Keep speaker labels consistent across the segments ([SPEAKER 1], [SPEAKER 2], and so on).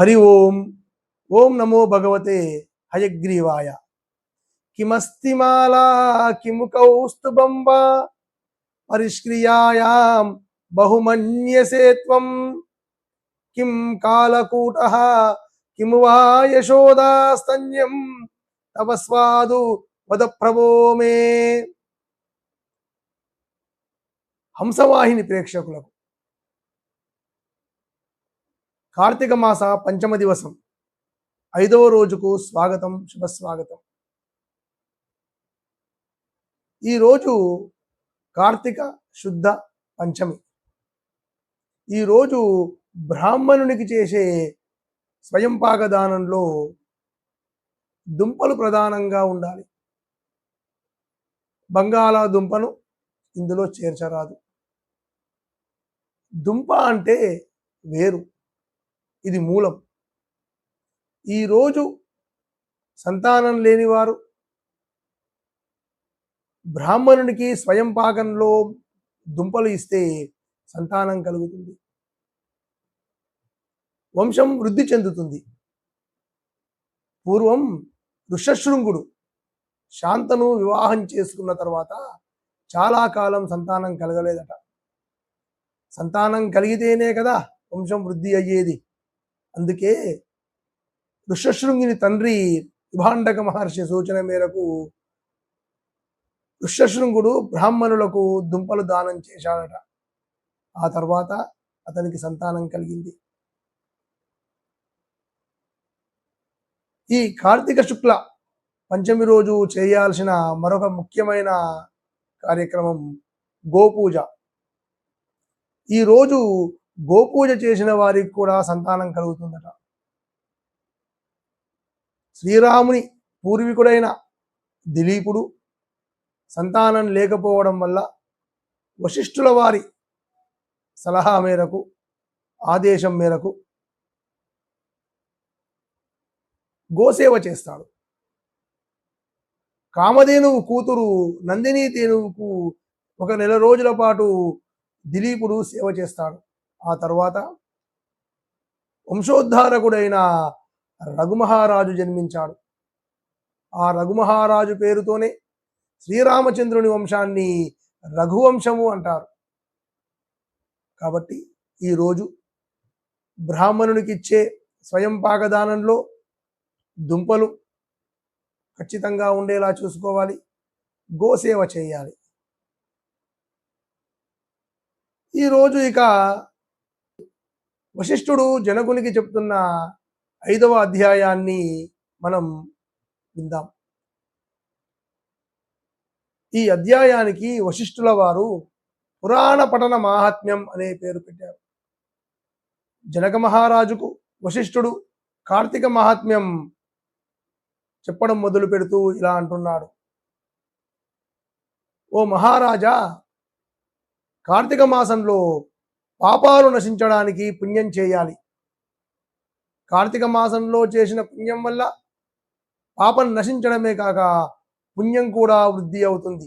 [SPEAKER 1] హరి ఓం ఓం నమో భగవతే హయగ్రీవాయ కిమస్తి మాలా కిము కౌస్తుభం వా పరిష్క్రియాయాం బహుమన్యసే త్వం కిం కాలకూట కిము వా యశోదాస్తన్యం తవ స్వాదు వద ప్రభో మే హంసవాహిని ప్రేక్షకులకు కార్తీక మాస పంచమ దివసం. ఐదవ రోజుకు స్వాగతం శుభస్వాగతం. ఈరోజు కార్తీక శుద్ధ పంచమి. ఈరోజు బ్రాహ్మణునికి చేసే స్వయంపాక దానంలో దుంపలు ప్రధానంగా ఉండాలి. బంగాళాదుంపను ఇందులో చేర్చరాదు. దుంప అంటే వేరు. ఇది మూలం. ఈరోజు సంతానం లేనివారు బ్రాహ్మణునికి స్వయం పాకంలో దుంపలు ఇస్తే సంతానం కలుగుతుంది. వంశం వృద్ధి చెందుతుంది. పూర్వం ఋషశృంగుడు శాంతను వివాహం చేసుకున్న తర్వాత చాలా కాలం సంతానం కలగలేదట. సంతానం కలిగితేనే కదా వంశం వృద్ధి అయ్యేది. అందుకే ఋష్యశృంగిని తండ్రి విభాండక మహర్షి సూచన మేరకు ఋష్యశృంగుడు బ్రాహ్మణులకు దుంపలు దానం చేశాడట. ఆ తర్వాత అతనికి సంతానం కలిగింది. ఈ కార్తీక శుక్ల పంచమి రోజు చేయాల్సిన మరొక ముఖ్యమైన కార్యక్రమం గోపూజ. ఈరోజు గోపూజ చేసిన వారికి కూడా సంతానం కలుగుతుందట. శ్రీరాముని పూర్వీకుడైన దిలీపుడు సంతానం లేకపోవడం వల్ల వశిష్ఠుల వారి సలహా మేరకు ఆదేశం మేరకు గోసేవ చేస్తాడు. కామధేనువు కూతురు నందిని తేనువుకు ఒక నెల రోజుల పాటు దిలీపుడు సేవ చేస్తాడు. ఆ తర్వాత వంశోద్ధారకుడైన రఘుమహారాజు జన్మించాడు. ఆ రఘుమహారాజు పేరుతోనే శ్రీరామచంద్రుని వంశాన్ని రఘువంశము అంటారు. కాబట్టి ఈరోజు బ్రాహ్మణునికి ఇచ్చే స్వయం పాకదానంలో దుంపలు ఖచ్చితంగా ఉండేలా చూసుకోవాలి. గోసేవ చేయాలి. ఈరోజు ఇక వశిష్ఠుడు జనకునికి చెప్తున్న ఐదవ అధ్యాయాన్ని మనం విందాం. ఈ అధ్యాయానికి వశిష్ఠుల వారు పురాణ పఠన మాహాత్మ్యం అనే పేరు పెట్టారు. జనక మహారాజుకు వశిష్ఠుడు కార్తీక మహాత్మ్యం చెప్పడం మొదలు పెడుతూ ఇలా అంటున్నాడు. ఓ మహారాజా కార్తీక మాసంలో పాపాలు నశించడానికి పుణ్యం చేయాలి. కార్తీక మాసంలో చేసిన పుణ్యం వల్ల పాపం నశించడమే కాక పుణ్యం కూడా వృద్ధి అవుతుంది.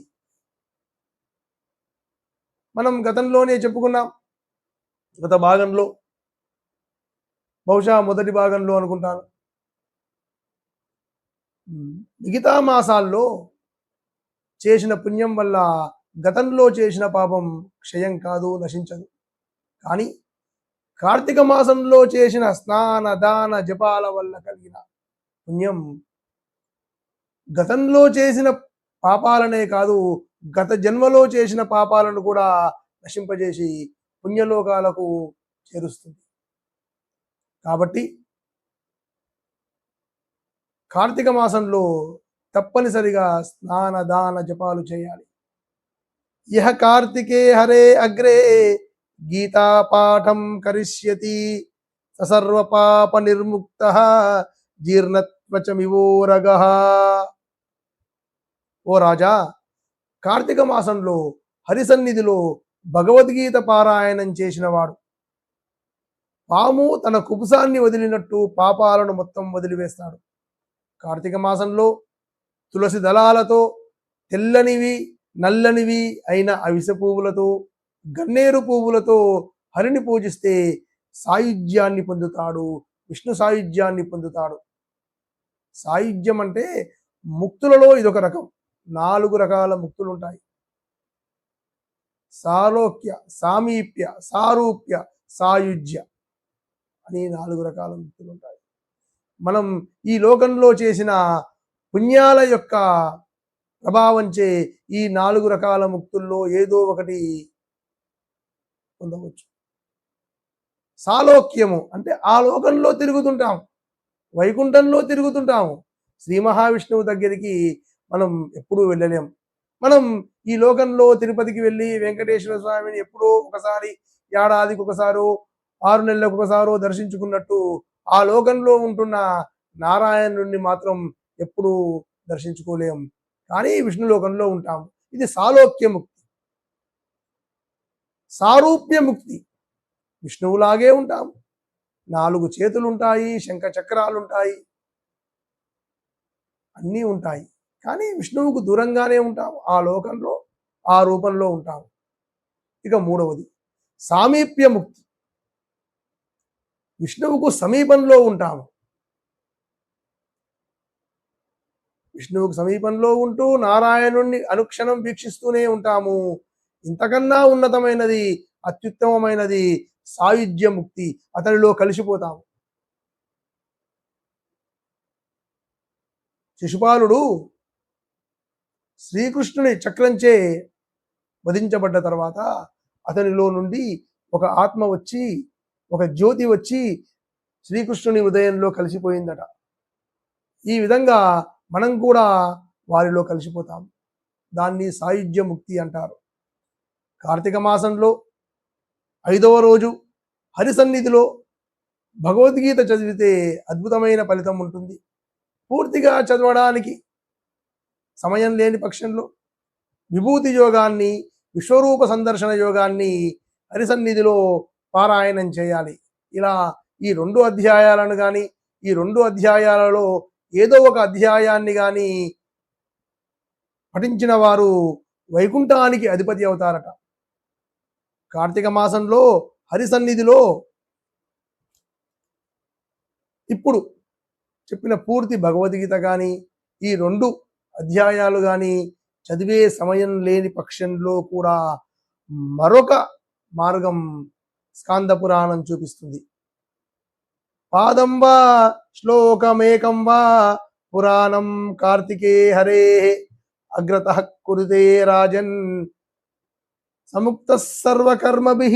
[SPEAKER 1] మనం గతంలోనే చెప్పుకున్నాం గత భాగంలో బహుశా మొదటి భాగంలో అనుకుంటాను. మిగతా మాసాల్లో చేసిన పుణ్యం వల్ల గతంలో చేసిన పాపం క్షయం కాదు నశించదు. కానీ కార్తీక మాసంలో చేసిన స్నాన దాన జపాల వల్ల కలిగిన పుణ్యం గతంలో చేసిన పాపాలనే కాదు గత జన్మలో చేసిన పాపాలను కూడా నశింపజేసి పుణ్యలోకాలకు చేరుస్తుంది. కాబట్టి కార్తీక మాసంలో తప్పనిసరిగా స్నాన దాన జపాలు చేయాలి. ఇహ కార్తికే హరే అగ్రే గీతా పాఠం కరిష్యతి ససర్వపాప నిర్ముక్త జీర్ణత్వచమివోరగ ఓ రాజా కార్తీక మాసంలో హరిసన్నిధిలో భగవద్గీత పారాయణం చేసినవాడు. పాము తన కుపుసాన్ని వదిలినట్టు పాపాలను మొత్తం వదిలివేస్తాడు. కార్తీక మాసంలో తులసి దళాలతో తెల్లనివి నల్లనివి అయిన అవిసె పువ్వులతో గన్నేరు పువ్వులతో హరిని పూజిస్తే సాయుధ్యాన్ని పొందుతాడు విష్ణు సాయుధ్యాన్ని పొందుతాడు. సాయుధ్యం అంటే ముక్తులలో ఇదొక రకం. నాలుగు రకాల ముక్తులు ఉంటాయి సాలోక్య సామీప్య సారూప్య సాయుధ్య అని నాలుగు రకాల ముక్తులు ఉంటాయి మనం ఈ లోకంలో చేసిన పుణ్యాల యొక్క ప్రభావంచే ఈ నాలుగు రకాల ముక్తుల్లో ఏదో ఒకటి పొందవచ్చు. సాలోక్యము అంటే ఆ లోకంలో తిరుగుతుంటాం వైకుంఠంలో తిరుగుతుంటాము శ్రీ మహావిష్ణువు దగ్గరికి మనం ఎప్పుడూ వెళ్ళలేం. మనం ఈ లోకంలో తిరుపతికి వెళ్ళి వెంకటేశ్వర స్వామిని ఎప్పుడో ఒకసారి ఏడాదికి ఒకసారో ఆరు నెలలకు ఒకసారో దర్శించుకున్నట్టు ఆ లోకంలో ఉంటున్న నారాయణుడిని మాత్రం ఎప్పుడూ దర్శించుకోలేం. కానీ విష్ణు లోకంలో ఉంటాము ఇది సాలోక్యము. సారూప్య ముక్తి విష్ణువులాగే ఉంటాం. నాలుగు చేతులు ఉంటాయి శంఖ చక్రాలుంటాయి అన్నీ ఉంటాయి. కానీ విష్ణువుకు దూరంగానే ఉంటాం. ఆ లోకంలో ఆ రూపంలో ఉంటాం. ఇక మూడవది సామీప్య ముక్తి విష్ణువుకు సమీపంలో ఉంటాము విష్ణువుకు సమీపంలో ఉంటూ నారాయణుణ్ణి అనుక్షణం వీక్షిస్తూనే ఉంటాము. ఇంతకన్నా ఉన్నతమైనది అత్యుత్తమమైనది సాయుధ్య ముక్తి అతనిలో కలిసిపోతాము. శిశుపాలుడు శ్రీకృష్ణుని చక్రంచే వధించబడ్డ తర్వాత అతనిలో నుండి ఒక ఆత్మ వచ్చి ఒక జ్యోతి వచ్చి శ్రీకృష్ణుని ఉదయంలో కలిసిపోయిందట. ఈ విధంగా మనం కూడా వారిలో కలిసిపోతాం. దాన్ని సాయుధ్య ముక్తి అంటారు. కార్తీక మాసంలో ఐదవ రోజు హరిసన్నిధిలో భగవద్గీత చదివితే అద్భుతమైన ఫలితం ఉంటుంది. పూర్తిగా చదవడానికి సమయం లేని పక్షంలో విభూతి యోగాన్ని విశ్వరూప సందర్శన యోగాన్ని హరిసన్నిధిలో పారాయణం చేయాలి. ఇలా ఈ రెండు అధ్యాయాలను కానీ ఈ రెండు అధ్యాయాలలో ఏదో ఒక అధ్యాయాన్ని కానీ పఠించిన వారు వైకుంఠానికి అధిపతి అవుతారట. కార్తీక మాసంలో హరి సన్నిధిలో ఇప్పుడు చెప్పిన పూర్తి భగవద్గీత కానీ ఈ రెండు అధ్యాయాలు కానీ చదివే సమయం లేని పక్షంలో కూడా మరొక మార్గం స్కాంద పురాణం చూపిస్తుంది. పాదం వా శ్లోకమేకం వా పురాణం కార్తికే హరే అగ్రత కురుతే రాజన్ సముక్త సర్వకర్మభి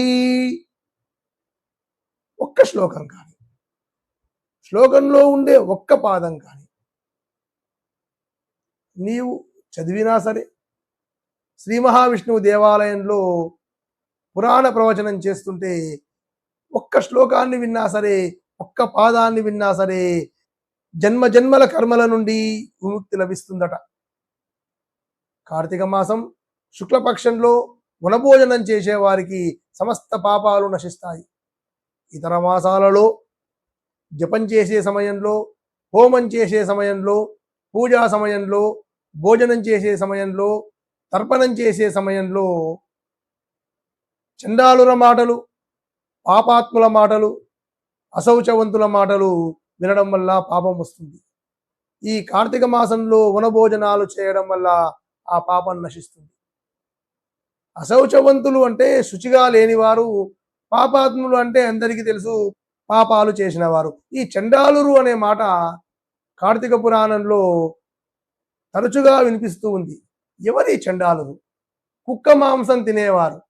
[SPEAKER 1] ఒక్క శ్లోకం కానీ శ్లోకంలో ఉండే ఒక్క పాదం కానీ నీవు చదివినా సరే శ్రీ మహావిష్ణువు దేవాలయంలో పురాణ ప్రవచనం చేస్తుంటే ఒక్క శ్లోకాన్ని విన్నా సరే ఒక్క పాదాన్ని విన్నా సరే జన్మ జన్మల కర్మల నుండి విముక్తి లభిస్తుందట. కార్తీక మాసం శుక్లపక్షంలో వనభోజనం చేసేవారికి సమస్త పాపాలు నశిస్తాయి. ఇతర మాసాలలో జపం చేసే సమయంలో హోమం చేసే సమయంలో పూజా సమయంలో భోజనం చేసే సమయంలో తర్పణం చేసే సమయంలో చండాలుల మాటలు పాపాత్ముల మాటలు అశౌచవంతుల మాటలు వినడం వల్ల పాపం వస్తుంది. ఈ కార్తీక మాసంలో వనభోజనాలు చేయడం వల్ల ఆ పాపం నశిస్తుంది. అశౌచవంతులు అంటే శుచిగా లేనివారు పాపాత్ములు అంటే అందరికీ తెలుసు పాపాలు చేసిన వారు ఈ చండాలురు అనే మాట కార్తీక పురాణంలో తరచుగా వినిపిస్తూ ఉంది. ఎవరి చండాలురు? కుక్క మాంసం తినేవారు.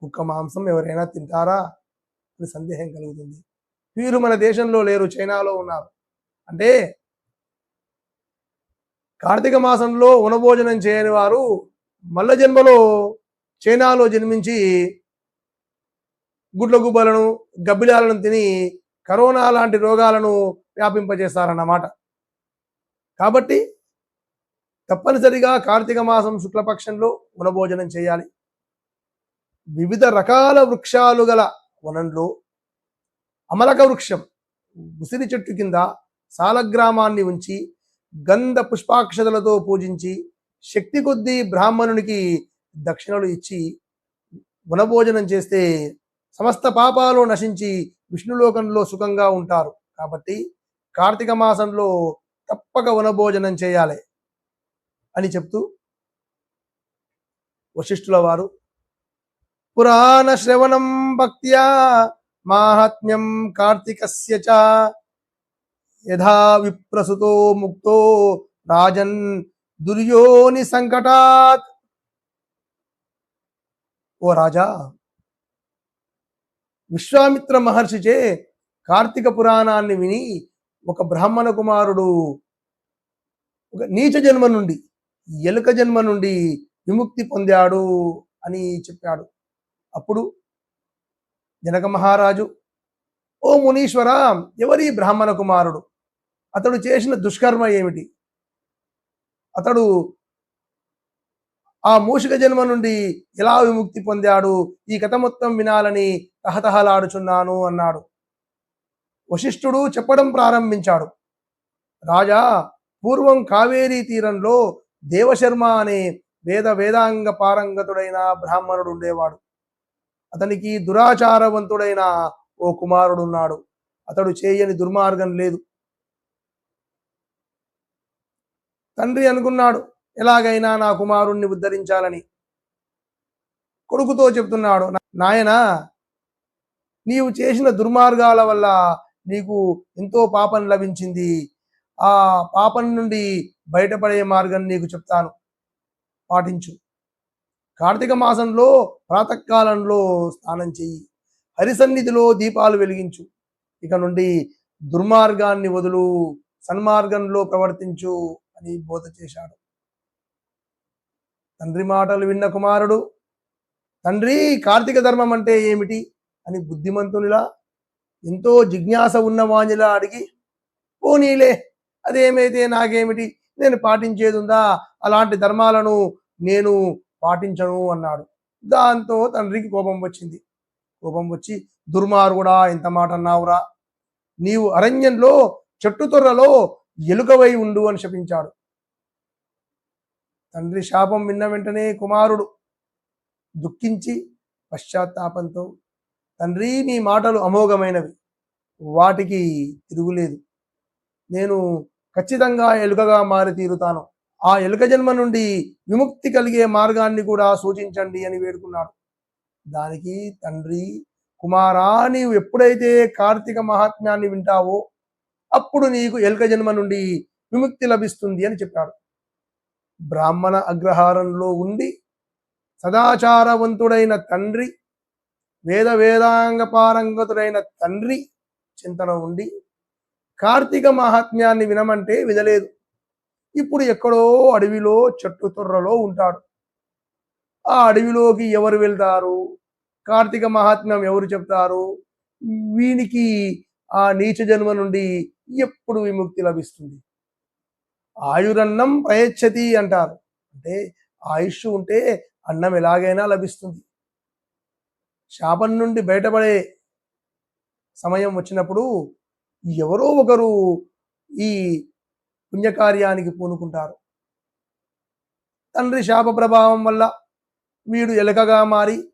[SPEAKER 1] కుక్క మాంసం ఎవరైనా తింటారా? అని సందేహం కలుగుతుంది. వీరు మన దేశంలో లేరు చైనాలో ఉన్నారు. అంటే కార్తీక మాసంలో ఉనభోజనం చేయని వారు మల్ల జన్మలో చైనాలో జన్మించి గుడ్ల గుబ్బలను గబ్బిలాలను తిని కరోనా లాంటి రోగాలను వ్యాపింపజేస్తారన్నమాట. కాబట్టి తప్పనిసరిగా కార్తీక మాసం శుక్లపక్షంలో వనభోజనం చేయాలి. వివిధ రకాల వృక్షాలు గల వనంలో అమలక వృక్షం ఉసిరి చెట్టు కింద సాలగ్రామాన్ని ఉంచి గంధ పుష్పాక్షతలతో పూజించి శక్తి కొద్దీ బ్రాహ్మణునికి దక్షిణలు ఇచ్చి వనభోజనం చేస్తే సమస్త పాపాలు నశించి విష్ణులోకంలో సుఖంగా ఉంటారు. కాబట్టి కార్తీక మాసంలో తప్పక వనభోజనం చేయాలి అని చెప్తూ వశిష్ఠుల వారు పురాణ శ్రవణం భక్త్యా మాహాత్మ్యం కార్తీకస్య చ యథా విప్రసుతో ముక్తో రాజన్ దుర్యోని సంకటాత్. ఓ రాజా విశ్వామిత్ర మహర్షిచే కార్తీక పురాణాన్ని విని ఒక బ్రాహ్మణ కుమారుడు ఒక నీచ జన్మ నుండి ఎలుక జన్మ నుండి విముక్తి పొందాడు అని చెప్పాడు. అప్పుడు జనక మహారాజు ఓ మునీశ్వర ఎవరి బ్రాహ్మణ కుమారుడు? అతడు చేసిన దుష్కర్మ ఏమిటి? అతడు ఆ మూషిక జన్మ నుండి ఎలా విముక్తి పొందాడు ఈ కథ మొత్తం వినాలని తహతహలాడుచున్నాను అన్నాడు. వశిష్ఠుడు చెప్పడం ప్రారంభించాడు. రాజా పూర్వం కావేరీ తీరంలో దేవశర్మ అనే వేద వేదాంగ పారంగతుడైన బ్రాహ్మణుడు ఉండేవాడు అతనికి దురాచారవంతుడైన ఓ కుమారుడున్నాడు. అతడు చేయని దుర్మార్గం లేదు. తండ్రి అనుకున్నాడు ఎలాగైనా నా కుమారుణ్ణి ఉద్ధరించాలని. కొడుకుతో చెప్తున్నాడు నాయనా నీవు చేసిన దుర్మార్గాల వల్ల నీకు ఎంతో పాపం లభించింది. ఆ పాపం నుండి బయటపడే మార్గం నీకు చెప్తాను. పాటించు. కార్తీక మాసంలో ప్రాతకాలంలో స్నానం చెయ్యి. హరిసన్నిధిలో దీపాలు వెలిగించు. ఇక నుండి దుర్మార్గాన్ని వదులు సన్మార్గంలో ప్రవర్తించు. అని బోధ చేశాడు. తండ్రి మాటలు విన్న కుమారుడు తండ్రి కార్తీక ధర్మం అంటే ఏమిటి? అని బుద్ధిమంతునిలా ఎంతో జిజ్ఞాస ఉన్నవాణిలా అడిగి పోనీలే అదేమైతే నాకేమిటి? నేను పాటించేది ఉందా? అలాంటి ధర్మాలను నేను పాటించను అన్నాడు. దాంతో తండ్రికి కోపం వచ్చింది. కోపం వచ్చి దుర్మార్గుడా ఎంత మాట అన్నావురా నీవు అరణ్యంలో చెట్టు తొర్రలో ఎలుకవై ఉండు అని శపించాడు. తండ్రి శాపం విన్న వెంటనే కుమారుడు దుఃఖించి పశ్చాత్తాపంతో తండ్రి నీ మాటలు అమోఘమైనవి వాటికి తిరుగులేదు. నేను ఖచ్చితంగా ఎలుకగా మారి తీరుతాను. ఆ ఎలుక జన్మ నుండి విముక్తి కలిగే మార్గాన్ని కూడా సూచించండి అని వేడుకున్నాడు. దానికి తండ్రి కుమారా నీవు ఎప్పుడైతే కార్తీక మహాత్మ్యాన్ని వింటావో అప్పుడు నీకు ఎలుక జన్మ నుండి విముక్తి లభిస్తుంది అని చెప్పాడు. బ్రాహ్మణ అగ్రహారంలో ఉండి సదాచారవంతుడైన తండ్రి వేద వేదాంగ పారంగతుడైన తండ్రి చింతన ఉండి కార్తీక మహాత్మ్యాన్ని వినమంటే వినలేదు. ఇప్పుడు ఎక్కడో అడవిలో చెట్టు తొర్రలో ఉంటాడు. ఆ అడవిలోకి ఎవరు వెళ్తారు? కార్తీక మహాత్మ్యం ఎవరు చెప్తారు? వీనికి ఆ నీచ జన్మ నుండి ఎప్పుడు విముక్తి లభిస్తుంది? ఆయురన్నం ప్రయచ్చతి అంటారు. అంటే ఆయుష్ ఉంటే అన్నం ఎలాగైనా లభిస్తుంది. శాపం నుండి బయటపడే సమయం వచ్చినప్పుడు ఎవరో ఒకరు ఈ పుణ్యకార్యానికి పూనుకుంటారు. తండ్రి శాప ప్రభావం వల్ల వీడు ఎలకగా మారి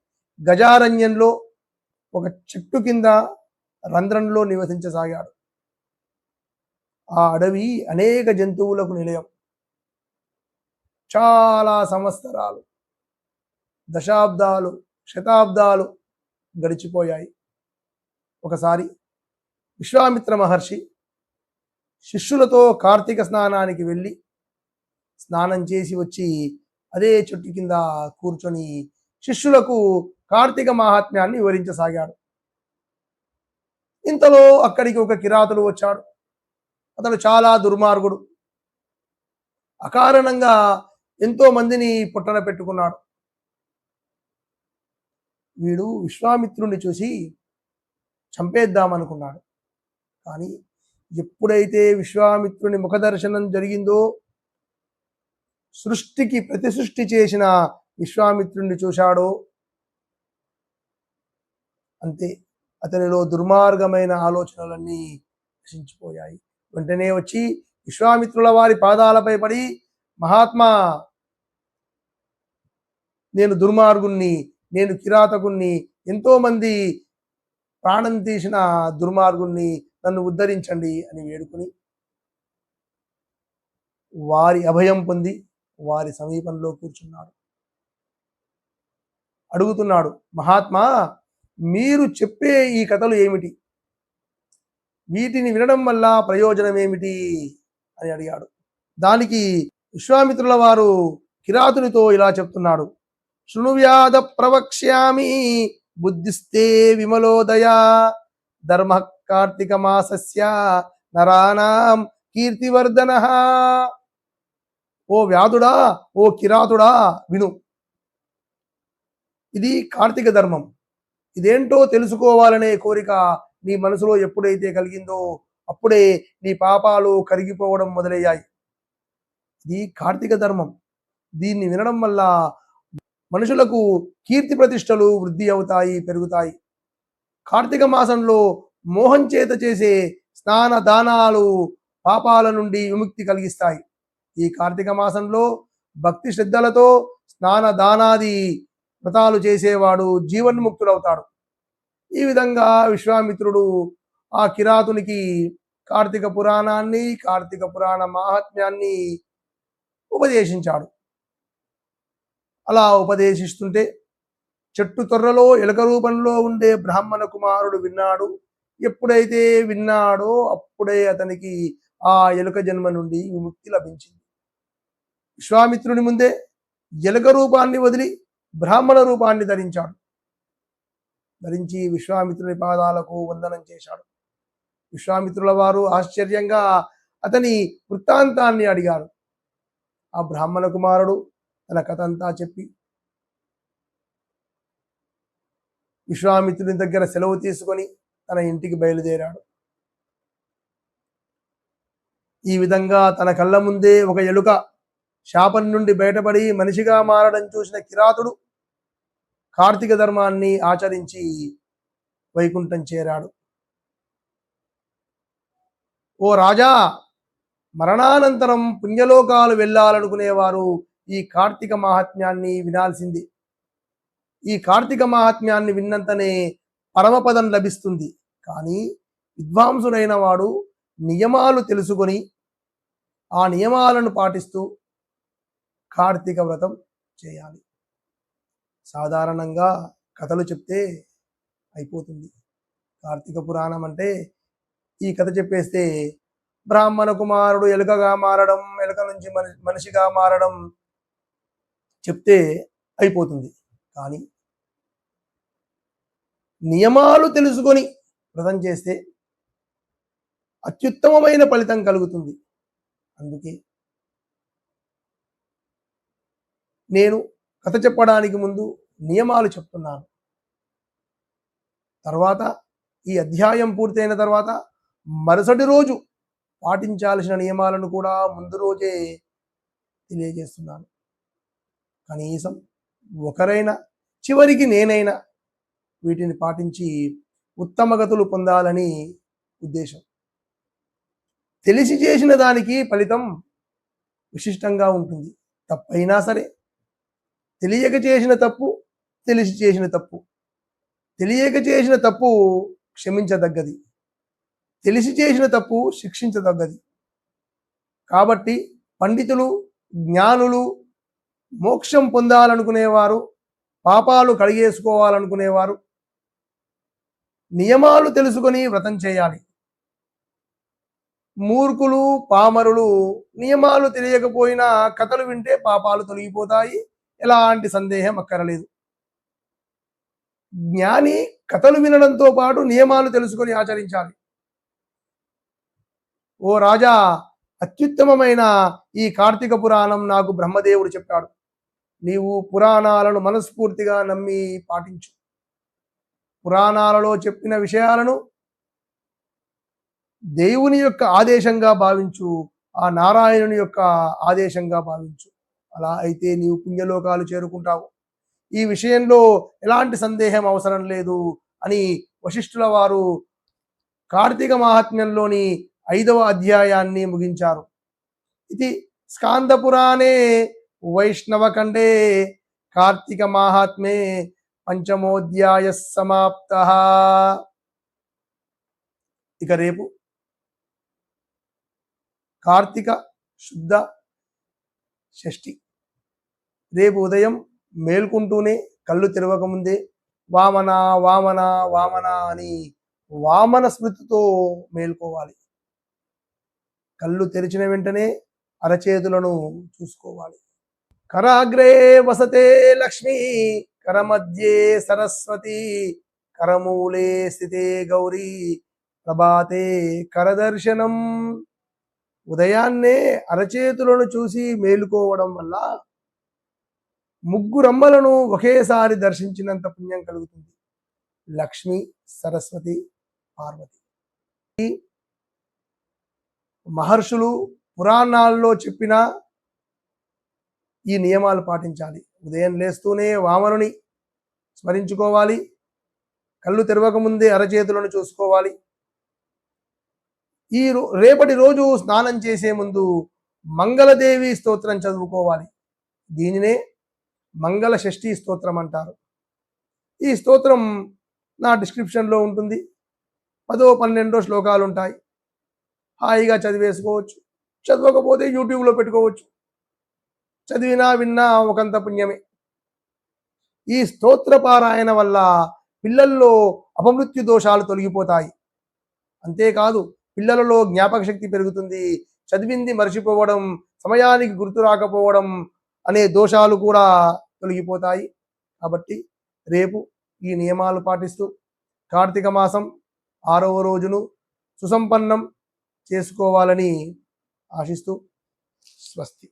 [SPEAKER 1] గజారణ్యంలో ఒక చెట్టు కింద రంధ్రంలో నివసించసాగాడు. ఆ అడవి అనేక జంతువులకు నిలయం. చాలా సంవత్సరాలు దశాబ్దాలు శతాబ్దాలు గడిచిపోయాయి. ఒకసారి విశ్వామిత్ర మహర్షి శిష్యులతో కార్తీక స్నానానికి వెళ్ళి స్నానం చేసి వచ్చి అదే చెట్టు కింద కూర్చొని శిష్యులకు కార్తీక మహాత్మ్యాన్ని వివరించసాగాడు. ఇంతలో అక్కడికి ఒక కిరాతుడు వచ్చాడు. అతడు చాలా దుర్మార్గుడు. అకారణంగా ఎంతో మందిని పుట్టన పెట్టుకున్నాడు. వీడు విశ్వామిత్రుణ్ణి చూసి చంపేద్దామనుకున్నాడు కానీ ఎప్పుడైతే విశ్వామిత్రుని ముఖదర్శనం జరిగిందో సృష్టికి ప్రతి సృష్టి చేసిన విశ్వామిత్రుణ్ణి చూశాడో అంతే అతనిలో దుర్మార్గమైన ఆలోచనలన్నీ నశించిపోయాయి. వెంటనే వచ్చి విశ్వామిత్రుల వారి పాదాలపై పడి మహాత్మా నేను దుర్మార్గుణ్ణి నేను కిరాతకుణ్ణి ఎంతోమంది ప్రాణం తీసిన దుర్మార్గుణ్ణి నన్ను ఉద్ధరించండి అని వేడుకుని వారి అభయం పొంది వారి సమీపంలో కూర్చున్నాడు. అడుగుతున్నాడు మహాత్మా మీరు చెప్పే ఈ కథలు ఏమిటి? వీటిని వినడం వల్ల ప్రయోజనం ఏమిటి? అని అడిగాడు. దానికి విశ్వామిత్రుల వారు కిరాతునితో ఇలా చెప్తున్నాడు. శృణువ్యాధ ప్రవక్ష్యామి బుద్ధిస్తే విమలోదయ ధర్మ కార్తీక మాసస్య నరానాం కీర్తివర్ధన. ఓ వ్యాధుడా ఓ కిరాతుడా విను. ఇది కార్తీక ధర్మం. ఇదేంటో తెలుసుకోవాలనే కోరిక నీ మనసులో ఎప్పుడైతే కలిగిందో అప్పుడే నీ పాపాలు కరిగిపోవడం మొదలయ్యాయి. ఇది కార్తీక ధర్మం. దీన్ని వినడం వల్ల మనుషులకు కీర్తి ప్రతిష్టలు వృద్ధి అవుతాయి పెరుగుతాయి. కార్తీక మాసంలో మోహం చేత చేసే స్నాన దానాలు పాపాల నుండి విముక్తి కలిగిస్తాయి. ఈ కార్తీక మాసంలో భక్తి శ్రద్ధలతో స్నాన దానాది వ్రతాలు చేసేవాడు జీవన్ముక్తుడవుతాడు. ఈ విధంగా విశ్వామిత్రుడు ఆ కిరాతునికి కార్తీక పురాణాన్ని కార్తీక పురాణ మాహాత్మ్యాన్ని ఉపదేశించాడు. అలా ఉపదేశిస్తుంటే చెట్టు తొర్రలో ఎలుక రూపంలో ఉండే బ్రాహ్మణ కుమారుడు విన్నాడు. ఎప్పుడైతే విన్నాడో అప్పుడే అతనికి ఆ ఎలుక జన్మ నుండి విముక్తి లభించింది. విశ్వామిత్రుని ముందే ఎలుక రూపాన్ని వదిలి బ్రాహ్మణ రూపాన్ని ధరించాడు. ధరించి విశ్వామిత్రుని పాదాలకు వందనం చేశాడు. విశ్వామిత్రుల వారు ఆశ్చర్యంగా అతని వృత్తాంతాన్ని అడిగారు. ఆ బ్రాహ్మణ కుమారుడు తన కథ అంతా చెప్పి విశ్వామిత్రుని దగ్గర సెలవు తీసుకొని తన ఇంటికి బయలుదేరాడు. ఈ విధంగా తన కళ్ళ ముందే ఒక ఎలుక శాపం నుండి బయటపడి మనిషిగా మారడం చూసిన కిరాతుడు కార్తీక ధర్మాన్ని ఆచరించి వైకుంఠం చేరాడు. ఓ రాజా మరణానంతరం పుణ్యలోకాలు వెళ్ళాలనుకునేవారు ఈ కార్తీక మహాత్మ్యాన్ని వినాల్సింది. ఈ కార్తీక మహాత్మ్యాన్ని విన్నంతనే పరమపదం లభిస్తుంది. కానీ విద్వాంసుడైన వాడు నియమాలు తెలుసుకొని ఆ నియమాలను పాటిస్తూ కార్తీక వ్రతం చేయాలి. సాధారణంగా కథలు చెప్తే అయిపోతుంది. కార్తీక పురాణం అంటే ఈ కథ చెప్పేస్తే బ్రాహ్మణ కుమారుడు ఎలుకగా మారడం ఎలుక నుంచి మనిషి మనిషిగా మారడం చెప్తే అయిపోతుంది. కానీ నియమాలు తెలుసుకొని వ్రతం చేస్తే అత్యుత్తమమైన ఫలితం కలుగుతుంది. అందుకే నేను కథ చెప్పడానికి ముందు నియమాలు చెప్తున్నాను. తర్వాత ఈ అధ్యాయం పూర్తయిన తర్వాత మరుసటి రోజు పాటించాల్సిన నియమాలను కూడా ముందు రోజే తెలియజేస్తున్నాను. కనీసం ఒకరైనా చివరికి నేనైనా వీటిని పాటించి ఉత్తమగతులు పొందాలని ఉద్దేశం. తెలిసి చేసిన దానికి ఫలితం విశిష్టంగా ఉంటుంది. తప్పైనా సరే తెలియక చేసిన తప్పు తెలిసి చేసిన తప్పు. తెలియక చేసిన తప్పు క్షమించదగ్గది. తెలిసి చేసిన తప్పు శిక్షించదగ్గది. కాబట్టి పండితులు జ్ఞానులు మోక్షం పొందాలనుకునేవారు పాపాలు కడిగేసుకోవాలనుకునేవారు నియమాలు తెలుసుకొని వ్రతం చేయాలి. మూర్ఖులు పామరులు నియమాలు తెలియకపోయినా కథలు వింటే పాపాలు తొలగిపోతాయి ఎలాంటి సందేహం అక్కరలేదు. జ్ఞాని కథలు వినడంతో పాటు నియమాలు తెలుసుకొని ఆచరించాలి. ఓ రాజా అత్యుత్తమమైన ఈ కార్తీక పురాణం నాకు బ్రహ్మదేవుడు చెప్పాడు. నీవు పురాణాలను మనస్ఫూర్తిగా నమ్మి పాటించు. పురాణాలలో చెప్పిన విషయాలను దేవుని యొక్క ఆదేశంగా భావించు ఆ నారాయణుని యొక్క ఆదేశంగా భావించు. అలా అయితే నీవు పుణ్యలోకాలు చేరుకుంటావు. ఈ విషయంలో ఎలాంటి సందేహం అవసరం లేదు అని వశిష్ఠుల వారు కార్తీక మహాత్మ్యంలోని ఐదవ అధ్యాయాన్ని ముగించారు. ఇది స్కాంద పురాణే వైష్ణవఖండే కార్తీక మాహాత్మ్యే పంచమోధ్యాయ సమాప్త. ఇక రేపు కార్తీక శుద్ధ షష్ఠి. రేపు ఉదయం మేల్కుంటూనే కళ్ళు తెరవకముందే వామన వామన వామన అని వామన స్మృతితో మేల్కోవాలి. కళ్ళు తెరిచిన వెంటనే అరచేతులను చూసుకోవాలి. కరాగ్రే వసతే లక్ష్మి కరమధ్యే సరస్వతి కరమూలే స్థితే గౌరీ ప్రభాతే కరదర్శనం. ఉదయాన్నే అరచేతులను చూసి మేలుకోవడం వల్ల ముగ్గురమ్మలను ఒకేసారి దర్శించినంత పుణ్యం కలుగుతుంది. లక్ష్మి సరస్వతి పార్వతి. మహర్షులు పురాణాల్లో చెప్పిన ఈ నియమాలు పాటించాలి. ఉదయం లేస్తూనే వామనుని స్మరించుకోవాలి. కళ్ళు తెరవకముందే అరచేతులను చూసుకోవాలి. ఈ రో- రేపటి రోజు స్నానం చేసే ముందు మంగళదేవి స్తోత్రం చదువుకోవాలి. దీనినే మంగళ షష్ఠి స్తోత్రం అంటారు. ఈ స్తోత్రం నా డిస్క్రిప్షన్లో ఉంటుంది. పదో పన్నెండో శ్లోకాలు ఉంటాయి హాయిగా చదివేసుకోవచ్చు. చదవకపోతే యూట్యూబ్లో పెట్టుకోవచ్చు. చదివినా విన్నా ఒకంత పుణ్యమే. ఈ స్తోత్ర పారాయణ వల్ల పిల్లల్లో అపమృత్యు దోషాలు తొలగిపోతాయి. అంతేకాదు పిల్లలలో జ్ఞాపక శక్తి పెరుగుతుంది. చదివింది మర్చిపోవడం సమయానికి గుర్తు రాకపోవడం అనే దోషాలు కూడా తొలగిపోతాయి. కాబట్టి రేపు ఈ నియమాలు పాటిస్తూ కార్తీక మాసం ఆరవ రోజును సుసంపన్నం చేసుకోవాలని ఆశిస్తూ స్వస్తి.